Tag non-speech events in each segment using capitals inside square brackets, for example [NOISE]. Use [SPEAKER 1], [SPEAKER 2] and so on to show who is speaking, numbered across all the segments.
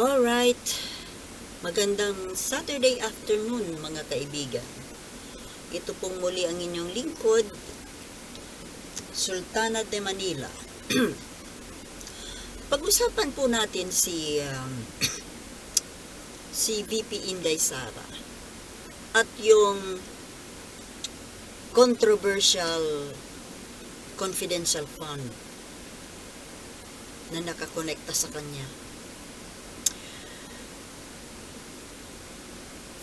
[SPEAKER 1] Alright. Magandang Saturday afternoon mga kaibigan. Ito pong muli ang inyong lingkod, Sultana de Manila. [CLEARS THROAT] Pag-usapan po natin si um, [CLEARS THROAT] si VP Inday Sara at yung controversial confidential fund na nakakonekta sa kanya.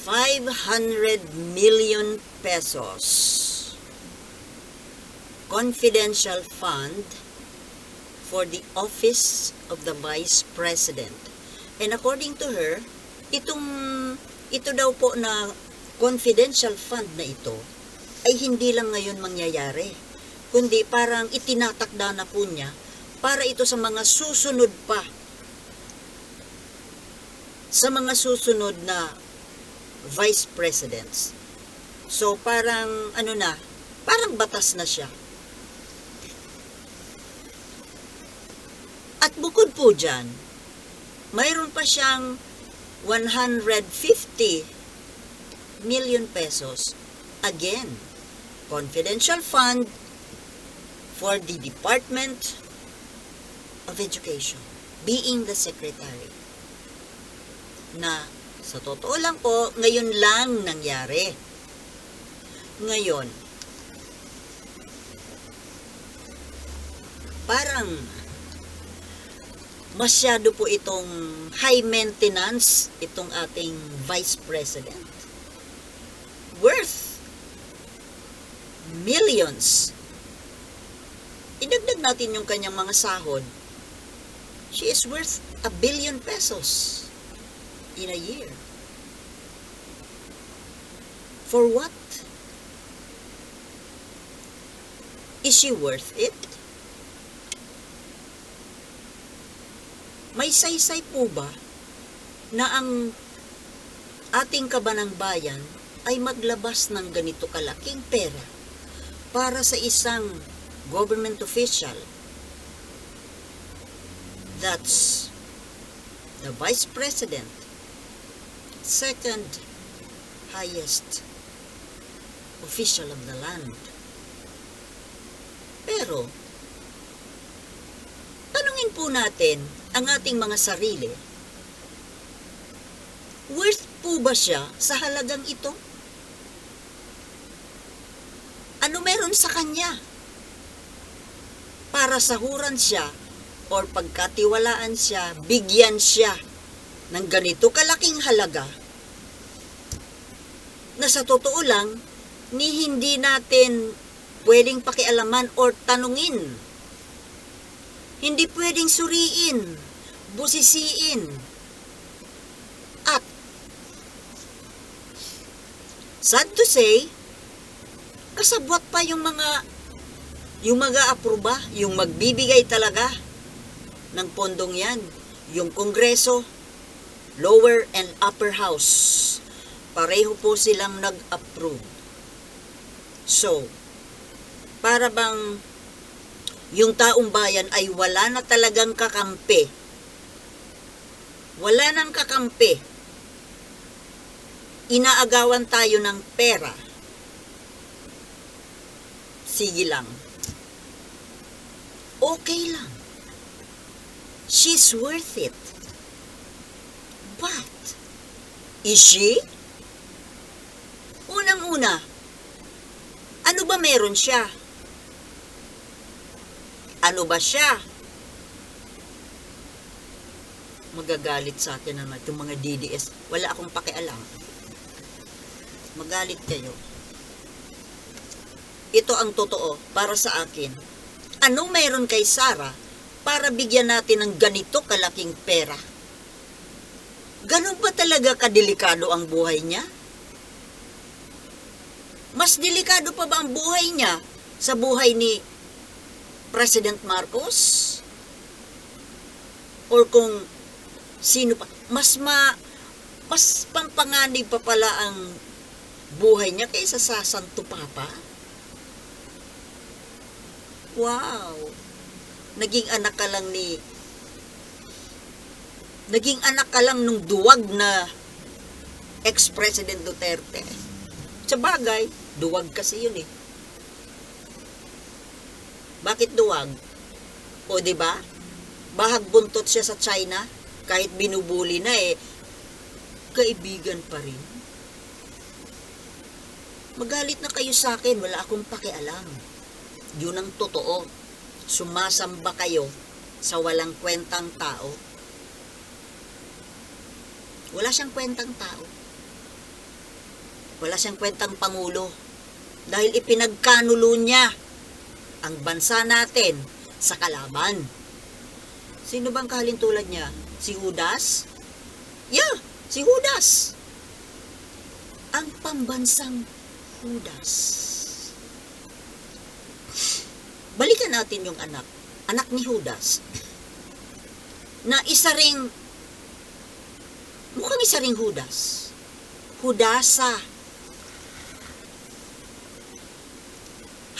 [SPEAKER 1] 500 million pesos confidential fund for the office of the vice president. And according to her, itong ito daw po na confidential fund na ito ay hindi lang ngayon mangyayari, kundi parang itinatakda na po niya para ito sa mga susunod pa sa mga susunod na vice presidents. So parang ano na, parang batas na siya. At bukod po dyan, mayroon pa siyang 150 million pesos. Again, confidential fund for the Department of Education, being the secretary. Na sa totoo lang po, ngayon lang nangyari. Ngayon, parang masyado po itong high maintenance itong ating vice president. Worth millions. Idagdag natin yung kanyang mga sahod. She is worth a billion pesos in a year. For what? Is she worth it? May saysay po ba na ang ating kabanang bayan ay maglabas ng ganito kalaking pera para sa isang government official that's the vice president second highest official of the land. Pero, tanungin po natin ang ating mga sarili. Worth po ba siya sa halagang ito? Ano meron sa kanya? Para sahuran siya or pagkatiwalaan siya, bigyan siya ng ganito kalaking halaga na sa totoo lang, ni hindi natin pwedeng pakialaman or tanungin. Hindi pwedeng suriin, busisiin. At, sad to say, kasabwat pa yung mga yung mga aproba, yung magbibigay talaga ng pondong yan, yung kongreso, lower and upper house. Pareho po silang nag-approve. So, para bang yung taong bayan ay wala na talagang kakampi. Wala nang kakampi. Inaagawan tayo ng pera. Sige lang. Okay lang. She's worth it. But, is she? Unang-una, ano ba meron siya? Ano ba siya? Magagalit sa atin naman itong mga DDS. Wala akong pakialam. Magalit kayo. Ito ang totoo para sa akin. Ano meron kay Sarah para bigyan natin ng ganito kalaking pera? Ganun ba talaga kadelikado ang buhay niya? Mas delikado pa ba ang buhay niya sa buhay ni President Marcos? Or kung sino pa, mas ma, mas pangpanganib pa pala ang buhay niya kaysa sa Santo Papa? Wow! Naging anak ka lang ni Naging anak ka lang nung duwag na ex-President Duterte. Sa bagay, duwag kasi yun eh. Bakit duwag? O ba? Bahag buntot siya sa China kahit binubuli na eh kaibigan pa rin. Magalit na kayo sa akin, wala akong pakialam. Yun ang totoo. Sumasamba kayo sa walang kwentang tao. Wala siyang kwentang tao. Wala siyang kwentang pangulo. Dahil ipinagkanulo niya ang bansa natin sa kalaban. Sino bang kahalintulad niya? Si Judas? Yeah, si Judas. Ang pambansang Judas. Balikan natin yung anak. Anak ni Judas. Na isa ring mukhang isa ring Judas. Hudasa.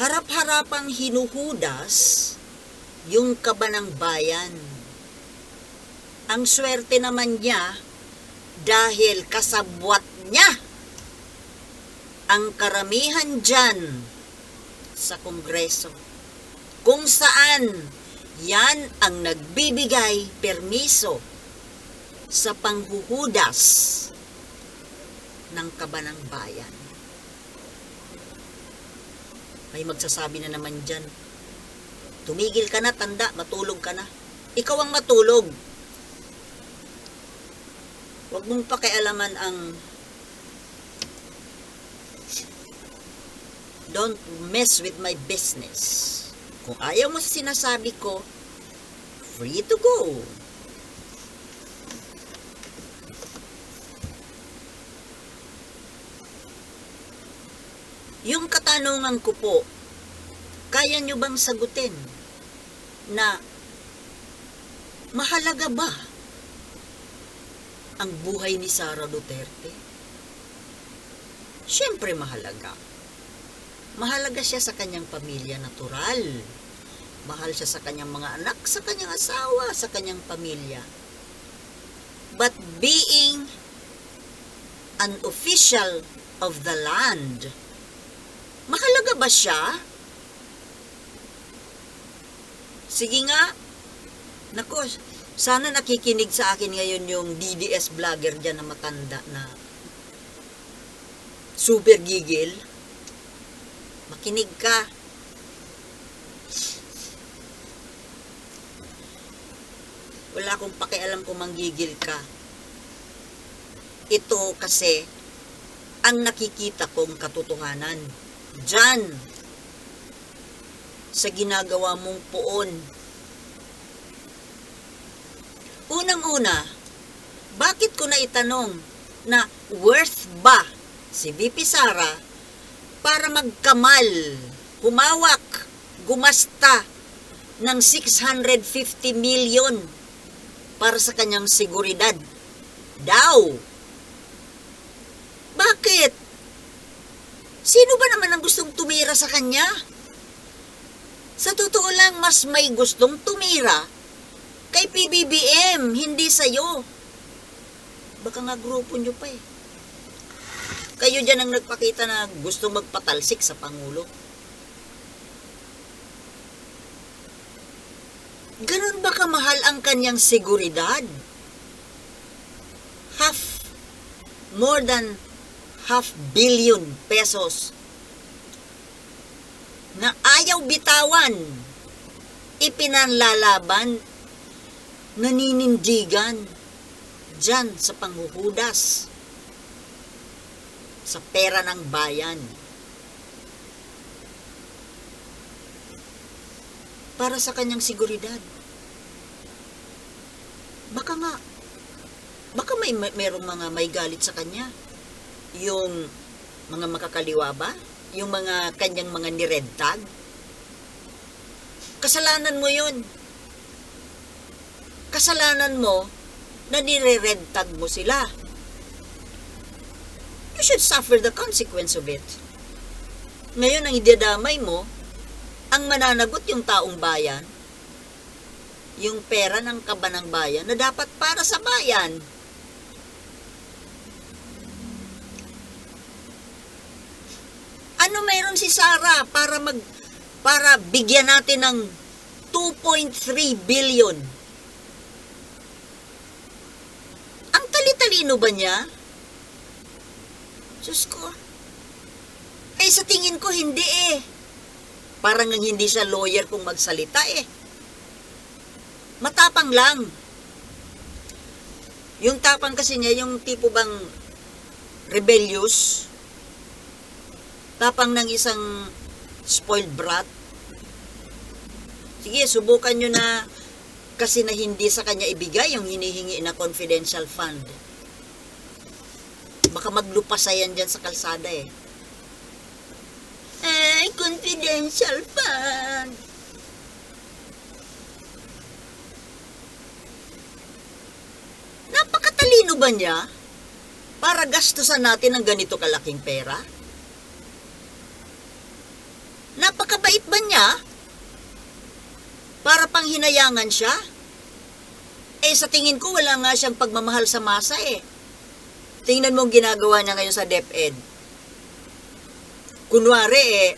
[SPEAKER 1] Harap-harapang hinuhudas yung kabanang bayan. Ang swerte naman niya dahil kasabwat niya ang karamihan dyan sa Kongreso. Kung saan yan ang nagbibigay permiso sa panghuhudas ng kabanang bayan. May magsasabi na naman dyan, tumigil ka na, tanda, matulog ka na. Ikaw ang matulog. Huwag mong pakialaman ang Don't mess with my business. Kung ayaw mo sa sinasabi ko, free to go. Yung katanungan ko po, kaya nyo bang sagutin na mahalaga ba ang buhay ni Sara Duterte? Siyempre mahalaga. Mahalaga siya sa kanyang pamilya natural. Mahal siya sa kanyang mga anak, sa kanyang asawa, sa kanyang pamilya. But being an official of the land, mahalaga ba siya? Sige nga. Nako, sana nakikinig sa akin ngayon yung DDS vlogger dyan na matanda na super gigil. Makinig ka. Wala akong pakialam kung manggigil ka. Ito kasi ang nakikita kong katotohanan. Diyan, sa ginagawa mong poon. Unang-una, bakit ko na itanong na worth ba si VP Sara para magkamal, humawak, gumasta ng 650 million para sa kanyang seguridad. Daw. Bakit? Sino ba naman ang gustong tumira sa kanya? Sa totoo lang, mas may gustong tumira kay PBBM, hindi sa'yo. Baka nga grupo nyo pa eh. Kayo dyan ang nagpakita na gusto magpatalsik sa Pangulo. Ganun ba kamahal ang kanyang seguridad? Half, more than half billion pesos na ayaw bitawan, ipinanlalaban, naninindigan dyan sa panghuhudas sa pera ng bayan. Para sa kanyang seguridad. Baka nga, baka may merong mga may galit sa kanya. Yung mga makakaliwa ba? Yung mga kanyang mga nired tag? Kasalanan mo yun. Kasalanan mo na nire-red tag mo sila you should suffer the consequence of it. Ngayon, ang idadamay mo, ang mananagot yung taong bayan, yung pera ng kabanang bayan na dapat para sa bayan. Ano mayroon si Sara para mag para bigyan natin ng 2.3 billion? Ang tali-talino ba niya? Diyos ko. Eh, sa tingin ko, hindi eh. Parang ang hindi siya lawyer kung magsalita eh. Matapang lang. Yung tapang kasi niya, yung tipo bang rebellious, tapang ng isang spoiled brat. Sige, subukan nyo na kasi na hindi sa kanya ibigay yung hinihingi na confidential fund. Baka maglupasayan dyan sa kalsada eh. Ay, confidential fund. Napakatalino ba niya para gastusan natin ng ganito kalaking pera? Napakabait ba niya para pang hinayangan siya? Eh, sa tingin ko, wala nga siyang pagmamahal sa masa eh. Tingnan mo ang ginagawa niya ngayon sa DepEd. Kunwari eh,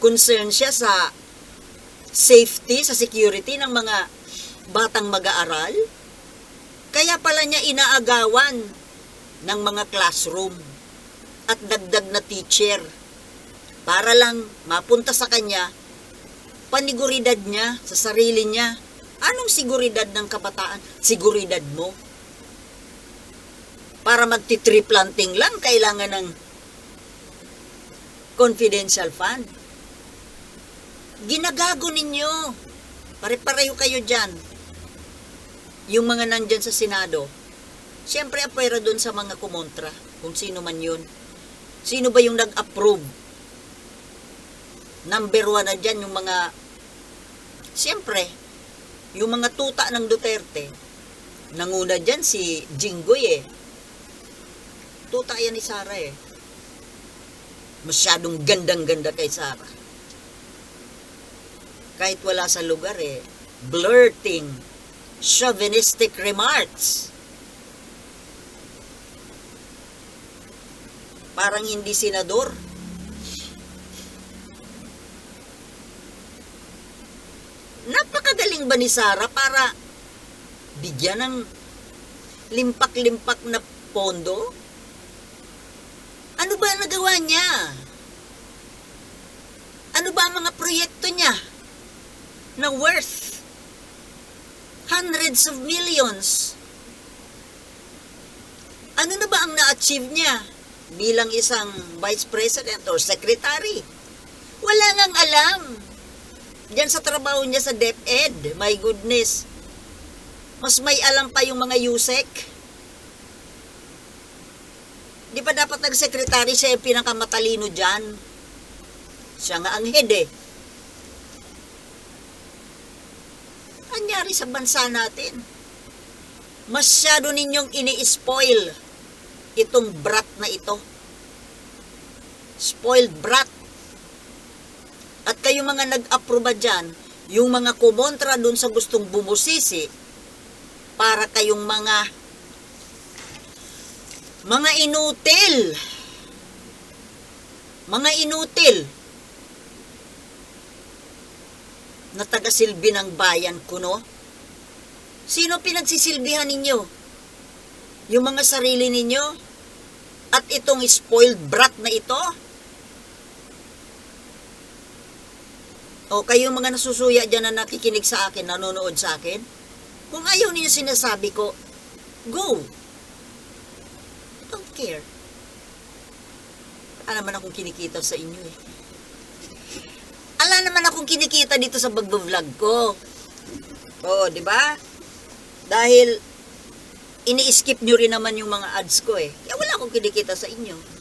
[SPEAKER 1] concern siya sa safety, sa security ng mga batang mag-aaral. Kaya pala niya inaagawan ng mga classroom at dagdag na teacher para lang mapunta sa kanya paniguridad niya sa sarili niya. Anong siguridad ng kabataan? Siguridad mo. Para magti-tree planting lang, kailangan ng confidential fund. Ginagago ninyo. Pare-pareho kayo dyan. Yung mga nandyan sa Senado, siyempre apwera doon sa mga kumontra, kung sino man yun. Sino ba yung nag-approve? Number one na dyan yung mga, siyempre, yung mga tuta ng Duterte. Nanguna dyan si Jinggoy eh. Tuta yan ni Sara eh. Masyadong gandang-ganda kay Sara. Kahit wala sa lugar eh, blurting, chauvinistic remarks. Parang hindi senador. Napakagaling ba ni Sara para bigyan ng limpak-limpak na pondo? Ano ba ang nagawa niya? Ano ba ang mga proyekto niya na worth hundreds of millions? Ano na ba ang na-achieve niya bilang isang vice president or secretary? Wala ngang alam. Diyan sa trabaho niya sa DepEd, my goodness. Mas may alam pa yung mga USEC. Di pa dapat nag-secretary siya yung pinakamatalino dyan? Siya nga ang head eh. Anyari sa bansa natin? Masyado ninyong ini-spoil itong brat na ito. Spoiled brat. At kayo mga nag-aproba dyan, yung mga kumontra dun sa gustong bumusisi, para kayong mga mga inutil. Mga inutil. Na taga-silbi ng bayan ko, no? Sino pinagsisilbihan ninyo? Yung mga sarili ninyo? At itong spoiled brat na ito? O kayo mga nasusuya dyan na nakikinig sa akin, nanonood sa akin, kung ayaw ninyo sinasabi ko, go. Don't care. Wala naman akong kinikita sa inyo eh. Ala naman akong kinikita dito sa pagbablog ko. Oo, di ba? Dahil ini-skip nyo rin naman yung mga ads ko eh. Kaya wala akong kinikita sa inyo.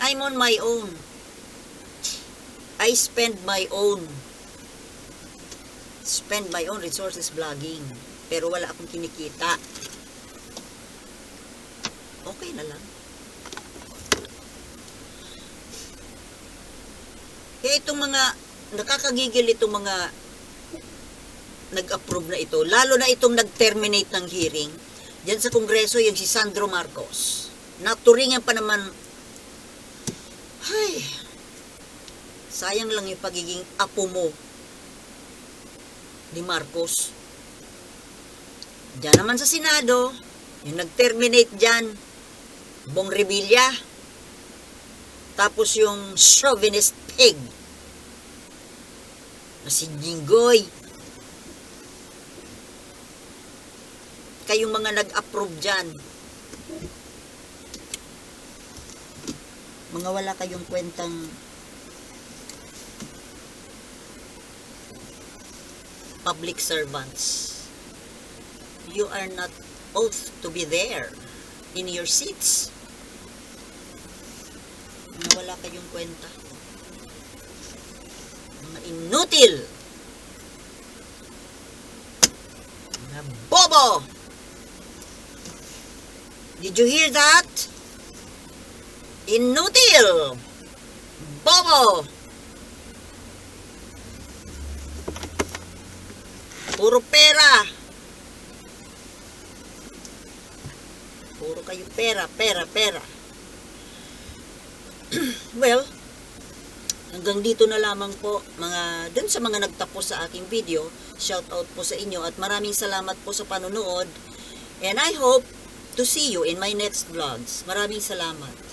[SPEAKER 1] I'm on my own. I spend my own spend my own resources vlogging. Pero wala akong kinikita. Okay na lang. Kaya itong mga, nakakagigil itong mga nag-approve na ito, lalo na itong nag-terminate ng hearing, dyan sa Kongreso, yung si Sandro Marcos. Naturingan pa naman, ay, sayang lang yung pagiging apo mo ni Marcos. Diyan naman sa Senado, yung nag-terminate dyan, Bong Revilla. Tapos yung chauvinist pig na si Jinggoy. Kayong mga nag-approve dyan. Mga wala kayong kwentang public servants. You are not oath to be there in your seats. Mga wala kayong kwenta. Mga inutil. Mga bobo. Did you hear that? Inutil. Bobo. Puro pera. Puro kayo pera, pera, pera. [CLEARS THROAT] well, hanggang dito na lamang po mga dun sa mga nagtapos sa aking video. Shout out po sa inyo at maraming salamat po sa panonood. And I hope to see you in my next vlogs. Maraming salamat.